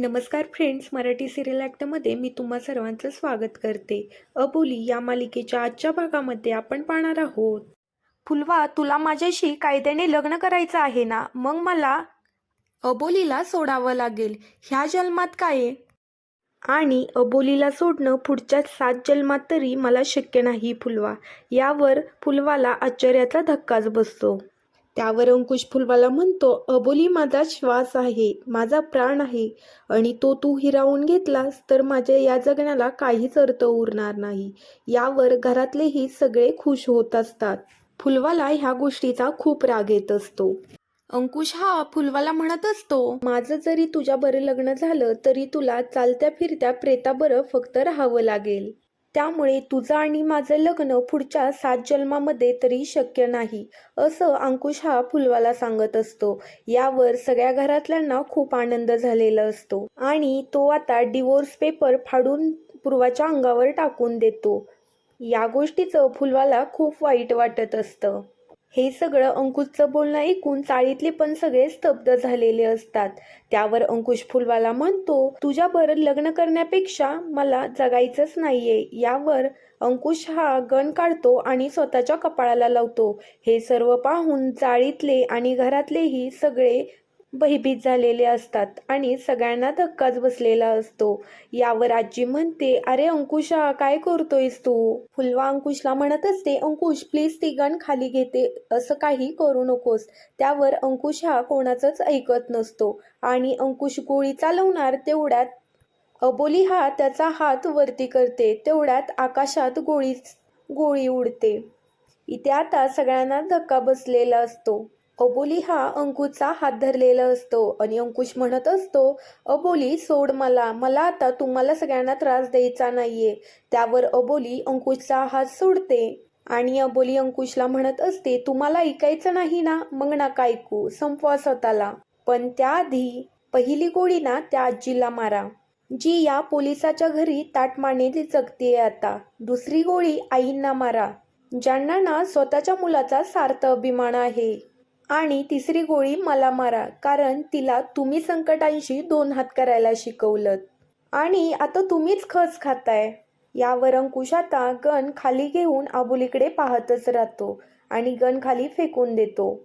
नमस्कार friends Marathi serial ॲक्टमध्ये मी तुम्हा सर्वांचं स्वागत करते. अबोली या मालिकेच्या आजच्या भागामध्ये आपण पाहणार आहोत. फुलवा तुला माझ्याशी कायद्याने लग्न करायचं आहे ना? मग मला अबोलीला सोडावं लागेल. ह्या जन्मात काय? आणि अबोलीला सोडणं पुढच्या सात जन्मात तरी मला शक्य नाही फुलवा. यावर फुलवाला आश्चर्याचा धक्काच बसतो. त्यावर अंकुश फुलवाला म्हणतो अबोली माझा श्वास आहे माझा प्राण आहे आणि तो तू हिरावून घेतलास तर माझ्या या जगण्याला काहीच अर्थ उरणार नाही. यावर घरातलेही सगळे खुश होत असतात. फुलवाला ह्या गोष्टीचा खूप राग येत असतो. अंकुश हा फुलवाला म्हणत असतो माझं जरी तुझ्या बरं लग्न झालं तरी तुला चालत्या फिरत्या प्रेताबरं फक्त राहावं लागेल. त्यामुळे तुझं आणि माझं लग्न पुढच्या सात जन्मामध्ये तरी शक्य नाही असं अंकुश हा फुलवाला सांगत असतो. यावर सगळ्या घरातल्यांना खूप आनंद झालेला असतो. आणि तो आता डिवोर्स पेपर फाडून पूर्वाच्या अंगावर टाकून देतो. या गोष्टीचं फुलवाला खूप वाईट वाटत असतं. हे सगळं अंकुशचं बोलणं ऐकून चाळीतले पण सगळे स्तब्ध झालेले असतात. त्यावर अंकुश फुलवाला म्हणतो तुझ्या बरं लग्न करण्यापेक्षा मला जगायचंच नाहीये. यावर अंकुश हा गण काढतो आणि स्वतःच्या कपाळाला लावतो. हे सर्व पाहून चाळीतले आणि घरातलेही सगळे भयभीत झालेले असतात आणि सगळ्यांना धक्काच बसलेला असतो. यावर आजी म्हणते अरे अंकुशा काय करतोयस तू? फुलवा अंकुशला म्हणत असते अंकुश प्लीज ती गण खाली घेते असं काही करू नकोस. त्यावर अंकुश हा कोणाचंच ऐकत नसतो आणि अंकुश गोळी चालवणार तेवढ्यात अबोली हा त्याचा हात वरती करते तेवढ्यात आकाशात गोळी गोळी उडते. इथे आता सगळ्यांना धक्का बसलेला असतो. अबोली हा अंकुचा हात धरलेला असतो आणि अंकुश म्हणत असतो अबोली सोड मला. मला आता तुम्हाला सगळ्यांना त्रास द्यायचा नाहीये. त्यावर अबोली अंकुशचा हात सोडते आणि अबोली अंकुशला म्हणत असते तुम्हाला ऐकायचं नाही ना? मग नका ऐकू. संपवा स्वतःला. पण त्याआधी पहिली गोळी ना त्या आजीला मारा. जी या पोलिसाच्या घरी ताटमाने जगतीये आता. दुसरी गोळी आईंना मारा. ज्यांना ना स्वतःच्या मुलाचा सार्थ अभिमान आहे. आणि तिसरी गोळी मला मारा कारण तिला तुम्ही संकटांशी दोन हात करायला शिकवलं आणि आता तुम्हीच खच खाताय. यावर अंकुश आता गन खाली घेऊन आबुलीकडे पाहतच राहतो आणि गन खाली फेकून देतो.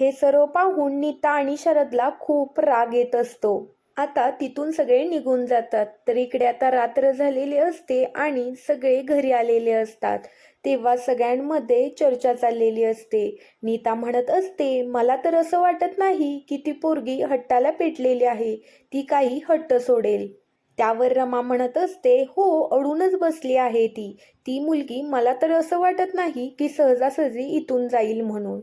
हे सर्व पाहून नीता आणि शरदला खूप राग येत असतो. आता तिथून सगळे निघून जातात. तर इकडे आता रात्र झालेली असते आणि सगळे घरी आलेले असतात. तेव्हा सगळ्यांमध्ये चर्चा चाललेली असते. नीता म्हणत असते मला तर असं वाटत नाही की ती पोरगी हट्टाला पेटलेली आहे. ती काही हट्ट सोडेल. त्यावर रमा म्हणत असते हो अडूनच बसली आहे ती. ती मुलगी मला तर असं वाटत नाही की सहजासहजी इथून जाईल म्हणून.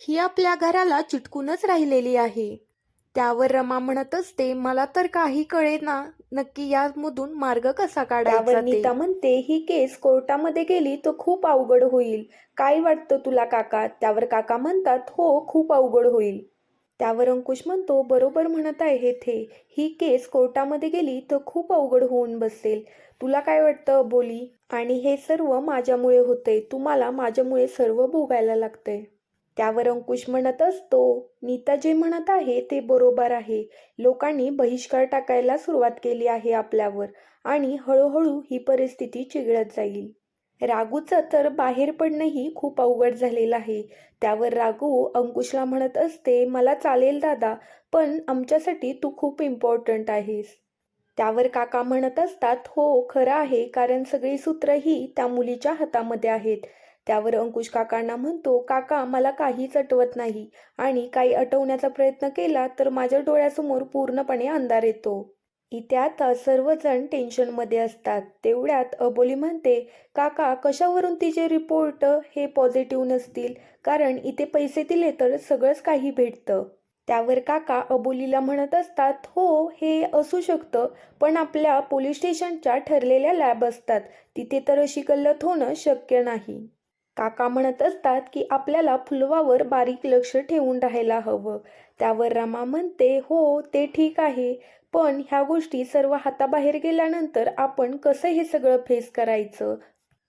ही आपल्या घराला चिटकूनच राहिलेली आहे. त्यावर रमा म्हणत असते मला तर काही कळेना नक्की यामधून मार्ग कसा काढायचा नीता म्हणते ही केस कोर्टामध्ये गेली तर खूप अवघड होईल. काय वाटतं तुला काका? त्यावर काका म्हणतात हो खूप अवघड होईल. त्यावर अंकुश म्हणतो बरोबर म्हणत आहे थे. ही केस कोर्टामध्ये गेली तर खूप अवघड होऊन बसेल. तुला काय वाटतं बोली? आणि हे सर्व माझ्यामुळे होते तुम्हाला माझ्यामुळे सर्व भोगायला लागतंय. त्यावर अंकुश म्हणत असतो नीता जे म्हणत आहे ते बरोबर आहे. लोकांनी बहिष्कार टाकायला सुरुवात केली आहे आपल्यावर आणि हळूहळू ही परिस्थिती चिघळत जाईल. रागूचं तर बाहेर पडणंही खूप अवघड झालेलं आहे. त्यावर रागू अंकुशला म्हणत असते मला चालेल दादा पण आमच्यासाठी तू खूप इम्पॉर्टंट आहेस. त्यावर काका म्हणत असतात हो खरं आहे कारण सगळी सूत्रही त्या मुलीच्या हातामध्ये आहेत. त्यावर अंकुश काकांना म्हणतो काका मला काहीच अटवत नाही. आणि काही अटवण्याचा प्रयत्न केला तर माझ्या डोळ्यासमोर पूर्णपणे अंधार येतो. इथे आता सर्वजण टेन्शनमध्ये असतात. तेवढ्यात अबोली म्हणते काका कशावरून तिचे रिपोर्ट हे पॉझिटिव्ह नसतील? कारण इथे पैसे दिले तर सगळंच काही भेटतं. त्यावर काका अबोलीला म्हणत असतात हो हे असू शकतं पण आपल्या पोलीस स्टेशनच्या ठरलेल्या लॅब असतात. तिथे तर अशी गल्लत होणं शक्य नाही. काका म्हणत असतात की आपल्याला फुलवावर बारीक लक्ष ठेवून राहायला हवं. त्यावर रमा म्हणते हो ते ठीक आहे. पण ह्या गोष्टी सर्व हाताबाहेर गेल्यानंतर आपण कसं हे सगळं फेस करायचं?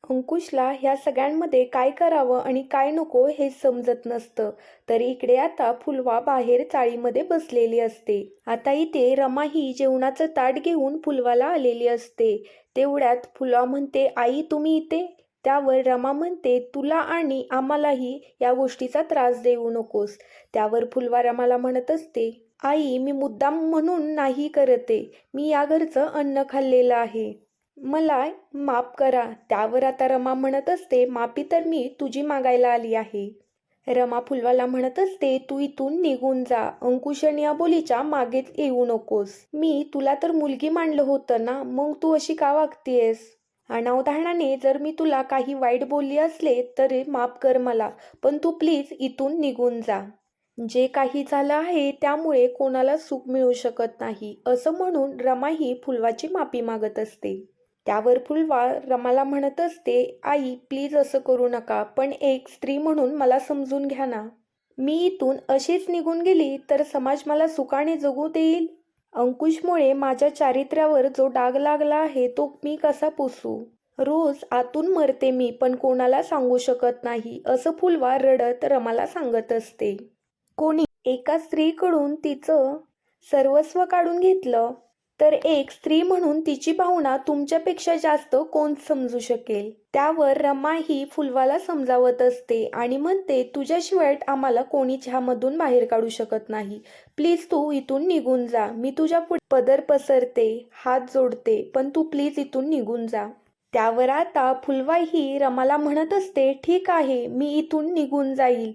अंकुशला ह्या सगळ्यांमध्ये काय करावं आणि काय नको हे समजत नसतं. तर इकडे आता फुलवा बाहेर चाळीमध्ये बसलेली असते. आता इथे रमा ही जेवणाचं ताट घेऊन फुलवाला आलेली असते. तेवढ्यात फुलवा म्हणते आई तुम्ही इथे? त्यावर रमा म्हणते तुला आणि आम्हालाही या गोष्टीचा त्रास देऊ नकोस. त्यावर फुलवा रमाला म्हणत असते आई मी मुद्दाम म्हणून नाही करते. मी या घरचं अन्न खाल्लेलं आहे. मला माफ करा. त्यावर आता रमा म्हणत असते माफी तर मी तुझी मागायला आली आहे. रमा फुलवाला म्हणत असते तू इथून निघून जा. अंकुश आणि बोलीच्या मागेच येऊ नकोस. मी तुला तर मुलगी मांडलं होतं ना? मग तू अशी का वागतेस अनावधानाने जर मी तुला काही वाईट बोलली असले तरी माफ कर मला पण तू प्लीज इथून निघून जा. जे काही झालं आहे त्यामुळे कोणाला सुख मिळू शकत नाही असं म्हणून रमा ही फुलवाची माफी मागत असते. त्यावर फुलवा रमाला म्हणत असते आई प्लीज असं करू नका पण एक स्त्री म्हणून मला समजून घ्या ना. मी इथून अशीच निघून गेली तर समाज मला सुखाने जगू देईल? अंकुशमुळे माझ्या चारित्र्यावर जो डाग लागला आहे तो मी कसा पुसू? रोज आतून मरते मी पण कोणाला सांगू शकत नाही असं फुलवा रडत रमाला सांगत असते. कोणी? एका स्त्रीकडून तिचं सर्वस्व काढून घेतलं तर एक स्त्री म्हणून तिची भावना तुमच्यापेक्षा जास्त कोण समजू शकेल? त्यावर रमा ही फुलवाला समजावत असते आणि म्हणते तुझ्याशिवाय आम्हाला कोणीच ह्यामधून बाहेर काढू शकत नाही. प्लीज तू इथून निघून जा. मी तुझ्या पुढे पदर पसरते हात जोडते पण तू प्लीज इथून निघून जा. त्यावर आता फुलवाई ही रमाला म्हणत असते ठीक आहे मी इथून निघून जाईल.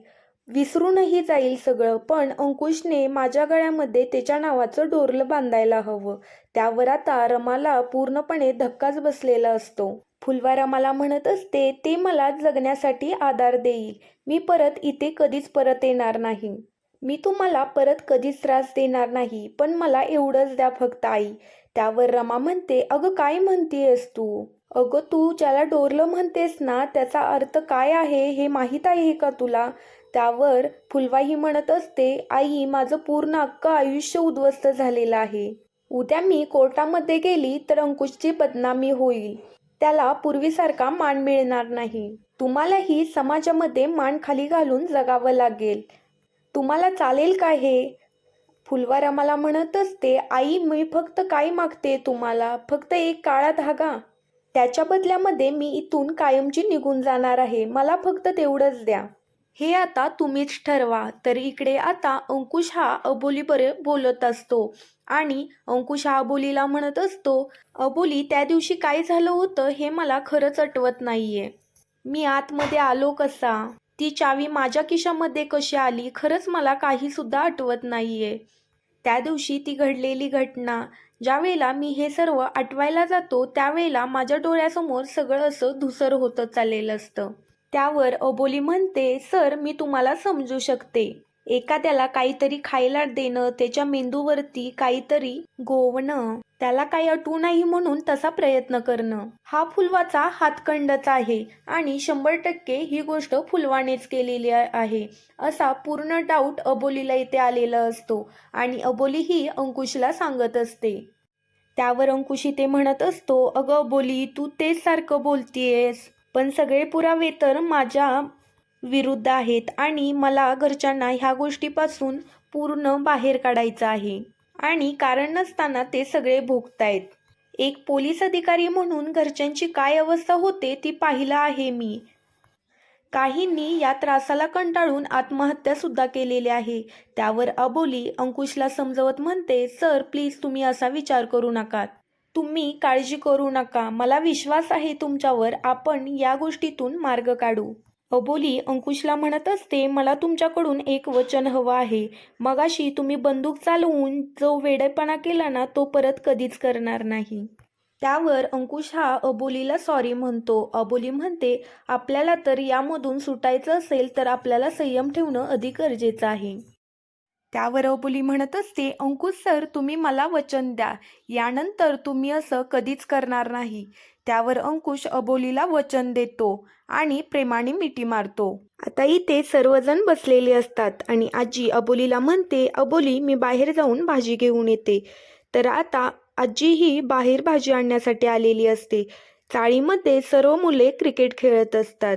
विसरूनही जाईल सगळं पण अंकुशने माझ्या गळ्यामध्ये त्याच्या नावाचं डोरलं बांधायला हवं. त्यावर आता रमाला पूर्णपणे धक्काच बसलेला असतो. फुलवा रमाला म्हणत असते ते मला जगण्यासाठी आधार देईल. मी परत इथे कधीच परत येणार नाही. मी तुम्हाला परत कधीच त्रास देणार नाही पण मला एवढंच द्या फक्त आई. त्यावर रमा म्हणते अगं काय म्हणतेस तू? अगं तू ज्याला डोरलं म्हणतेस ना त्याचा अर्थ काय आहे हे माहीत आहे का तुला? त्यावर फुलवाही म्हणत असते आई माझं पूर्ण अक्क आयुष्य उद्ध्वस्त झालेलं आहे. उद्या मी कोर्टामध्ये गेली तर अंकुशची बदनामी होईल. त्याला पूर्वीसारखा मान मिळणार नाही. तुम्हालाही समाजामध्ये मान खाली घालून जगावं लागेल. तुम्हाला चालेल का हे? फुलवारा मला म्हणत असते आई मी फक्त काय मागते तुम्हाला? फक्त एक काळा धागा. त्याच्या बदल्यामध्ये मी इथून कायमची निघून जाणार आहे. मला फक्त तेवढंच द्या. हे आता तुम्हीच ठरवा. तर इकडे आता अंकुश हा अबोलीबरे बोलत असतो आणि अंकुश हा अबोलीला म्हणत असतो अबोली त्या दिवशी काय झालं होतं हे मला खरंच आठवत नाहीये. मी आतमध्ये आलो कसा? ती चावी माझ्या खिशामध्ये कशी आली खरंच मला काही सुद्धा आठवत नाहीये. त्या दिवशी ती घडलेली घटना. ज्यावेळेला मी हे सर्व आठवायला जातो त्यावेळेला माझ्या डोळ्यासमोर सगळं असं धुसर होतं चाललेलं असतं. त्यावर अबोली म्हणते सर मी तुम्हाला समजू शकते. एखाद्याला काहीतरी खायला देणं त्याच्या मेंदूवरती काहीतरी गोवणं त्याला काही अटू नाही म्हणून तसा प्रयत्न करणं. हा फुलवाचा हातखंडच आहे आणि शंभर टक्के ही गोष्ट फुलवानेच केलेली आहे. असा पूर्ण डाऊट अबोलीला इथे आलेला असतो आणि अबोली ही अंकुशला सांगत असते. त्यावर अंकुश इथे म्हणत असतो अगं अबोली तू तेच सारखं बोलतीयस. पण सगळे पुरावे तर माझ्या विरुद्ध आहेत आणि मला घरच्यांना ह्या गोष्टीपासून पूर्ण बाहेर काढायचं आहे. आणि कारण नसताना ते सगळे भोगतायत. एक पोलीस अधिकारी म्हणून घरच्यांची काय अवस्था होते ती पाहिलं आहे मी. काहींनी या त्रासाला कंटाळून आत्महत्या सुद्धा केलेली आहे. त्यावर अबोली अंकुशला समजवत म्हणते सर प्लीज तुम्ही असा विचार करू नका. तुम्ही काळजी करू नका. मला विश्वास आहे तुमच्यावर. आपण या गोष्टीतून मार्ग काढू. अबोली अंकुशला म्हणत असते मला तुमच्याकडून एक वचन हवं आहे. मगाशी तुम्ही बंदूक चालवून जो वेडेपणा केला ना तो परत कधीच करणार नाही. त्यावर अंकुश हा अबोलीला सॉरी म्हणतो. अबोली म्हणते आपल्याला तर यामधून सुटायचं असेल तर आपल्याला संयम ठेवणं अधिक गरजेचं आहे. त्यावर अबोली म्हणत असते अंकुश सर तुम्ही मला वचन द्या. यानंतर तुम्ही असं कधीच करणार नाही. त्यावर अंकुश अबोलीला वचन देतो आणि प्रेमाने मिठी मारतो. आता इथे सर्वजण बसलेले असतात आणि आजी अबोलीला म्हणते अबोली मी बाहेर जाऊन भाजी घेऊन येते. तर आता आजी ही बाहेर भाजी आणण्यासाठी आलेली असते. चाळीमध्ये सर्व मुले क्रिकेट खेळत असतात.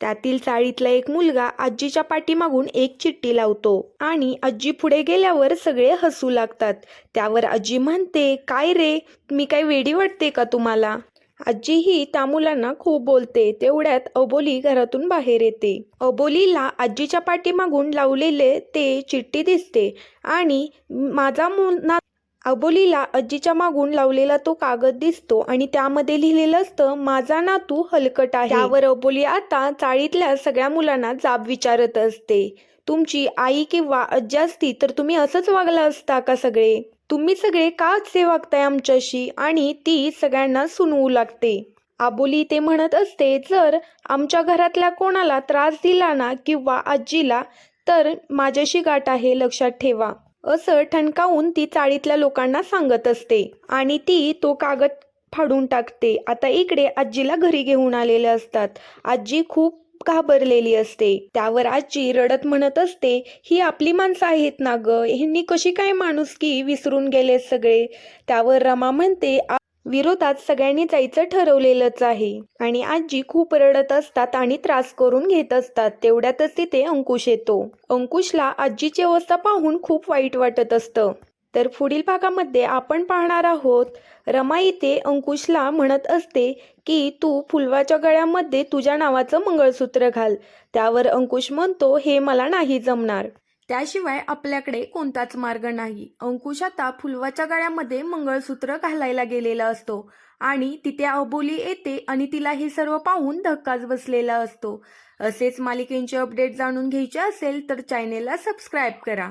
त्यातील चाळीतला एक मुलगा आजीच्या पाठीमागून एक चिठ्ठी लावतो आणि आजी पुढे गेल्यावर सगळे हसू लागतात. त्यावर आजी म्हणते काय रे मी काय वेडी वाटते का तुम्हाला? आजी ही त्या मुलांना खूप बोलते तेवढ्यात अबोली घरातून बाहेर येते. अबोलीला आजीच्या पाठीमागून लावलेले ते चिठ्ठी दिसते आणि माझा मुलगा अबोलीला आजीच्या मागून लावलेला तो कागद दिसतो आणि त्यामध्ये लिहिलेलं असतं माझा नातू हलकट आहे. त्यावर अबोली आता चाळीतल्या सगळ्या मुलांना जाब विचारत असते. तुमची आई किंवा आजी असती तर तुम्ही असंच वागला असता का सगळे? तुम्ही सगळे का असे वागताय आमच्याशी? आणि ती सगळ्यांना सुनवू लागते. आबोली ते म्हणत असते जर आमच्या घरातल्या कोणाला त्रास दिला ना किंवा आजीला तर माझ्याशी गाठ आहे लक्षात ठेवा. असं ठणकावून ती चाळीतल्या लोकांना सांगत असते. आणि ती तो कागद फाडून टाकते. आता इकडे आजीला घरी घेऊन आलेले असतात. आजी खूप घाबरलेली असते. त्यावर आजी रडत म्हणत असते ही आपली माणसं आहेत ना ग? ह्यांनी कशी काय माणुसकी विसरून गेले सगळे? त्यावर रमा म्हणते विरोधात सगळ्यांनी जायचं ठरवलेलंच आहे. आणि आजी खूप रडत असतात आणि त्रास करून घेत असतात. तेवढ्यातच तिथे अंकुश येतो. अंकुशला आजीची अवस्था पाहून खूप वाईट वाटत असतं. तर पुढील भागामध्ये आपण पाहणार आहोत रमा इथे अंकुशला म्हणत असते की तू फुलवाच्या गळ्यामध्ये तुझ्या नावाचं मंगळसूत्र घाल. त्यावर अंकुश म्हणतो हे मला नाही जमणार. त्याशिवाय आपल्याकडे कोणताच मार्ग नाही. अंकुश आता फुलवाच्या गळ्यामध्ये मंगळसूत्र घालायला गेलेला असतो आणि तिथे अबोली येते आणि तिला हे सर्व पाहून धक्काच बसलेला असतो. असेच मालिकेंचे अपडेट जाणून घ्यायचे असेल तर चॅनेलला सबस्क्राईब करा.